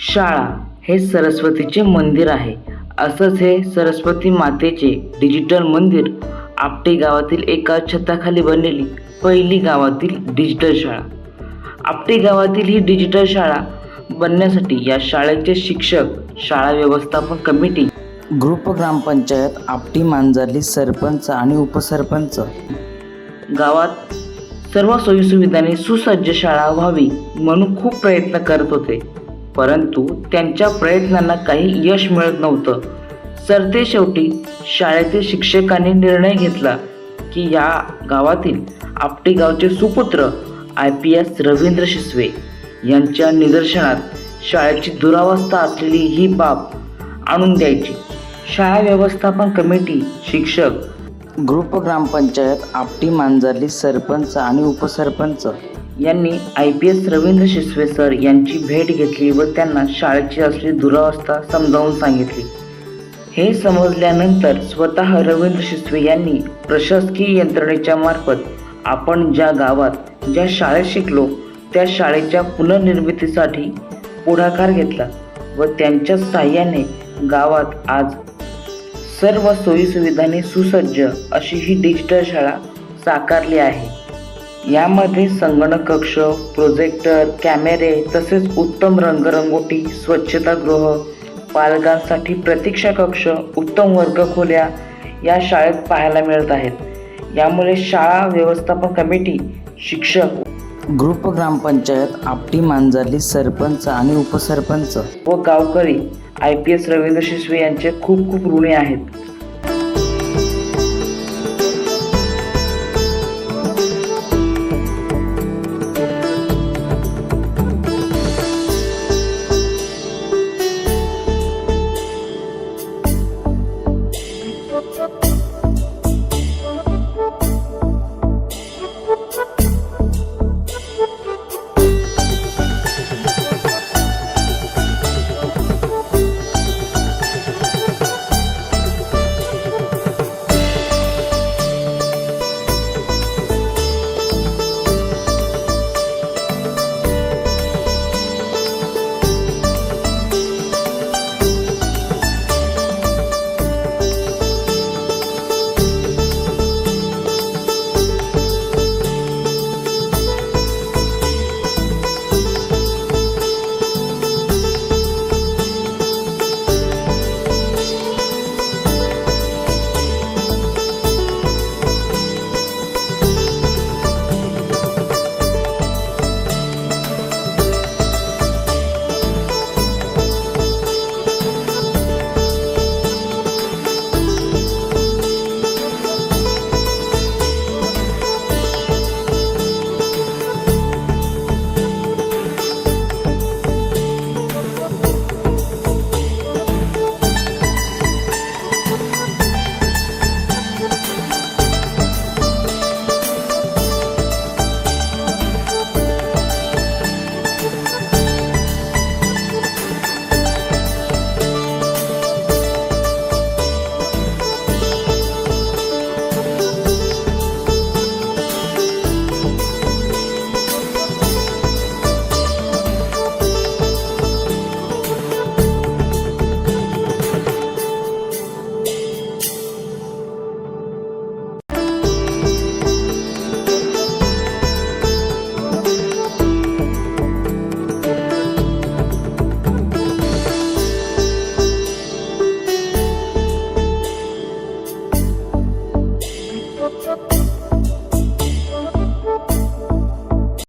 शाळा हे सरस्वतीचे मंदिर आहे. असंच हे सरस्वती मातेचे डिजिटल मंदिर आपटे गावातील एका छताखाली बनलेली पहिली गावातील डिजिटल शाळा. आपटे गावातील ही डिजिटल शाळा बनण्यासाठी या शाळेचे शिक्षक शाळा व्यवस्थापन कमिटी ग्रुप ग्रामपंचायत आपटी मांजरली सरपंच आणि उपसरपंच. गावात सर्व सोयीसुविधांनी सुसज्ज शाळा व्हावी म्हणून खूप प्रयत्न करत होते. परंतु त्यांच्या प्रयत्नांना काही यश मिळत नव्हतं. सरते शेवटी शाळेतील शिक्षकांनी निर्णय घेतला की या गावातील आपटे गावचे सुपुत्र I P S Ravindra Shisve यांच्या निदर्शनात शाळेची दुरावस्था असलेली ही बाब आणून द्यायची. शाळा व्यवस्थापन कमिटी शिक्षक ग्रुप ग्रामपंचायत आपटी मांजरली सरपंच आणि उपसरपंच यांनी I P S Ravindra Shisve sir यांची भेट घेतली व त्यांना शाळेची असली दुरावस्था समजावून सांगितली. हे समजल्यानंतर स्वतः रवींद्र शिसवे यांनी प्रशासकीय यंत्रणेच्या मार्फत आपण ज्या गावात ज्या शाळेत शिकलो त्या शाळेच्या पुनर्निर्मितीसाठी पुढाकार घेतला व त्यांच्या साह्याने गावात आज सर्व सोयीसुविधांनी सुसज्ज अशी ही डिजिटल शाळा साकारली आहे. यामध्ये संगणक कक्ष प्रोजेक्टर कॅमेरे तसेच उत्तम रंगरंगोटी स्वच्छतागृह पालकांसाठी प्रतीक्षा कक्ष उत्तम वर्गखोल्या या शाळेत पाहायला मिळत आहेत. यामुळे शाळा व्यवस्थापन कमिटी शिक्षक ग्रुप ग्रामपंचायत आपटी मांजरली सरपंच आणि उपसरपंच व गावकरी I P S Ravindra Shisve यांचे खूप खूप ऋणी आहेत.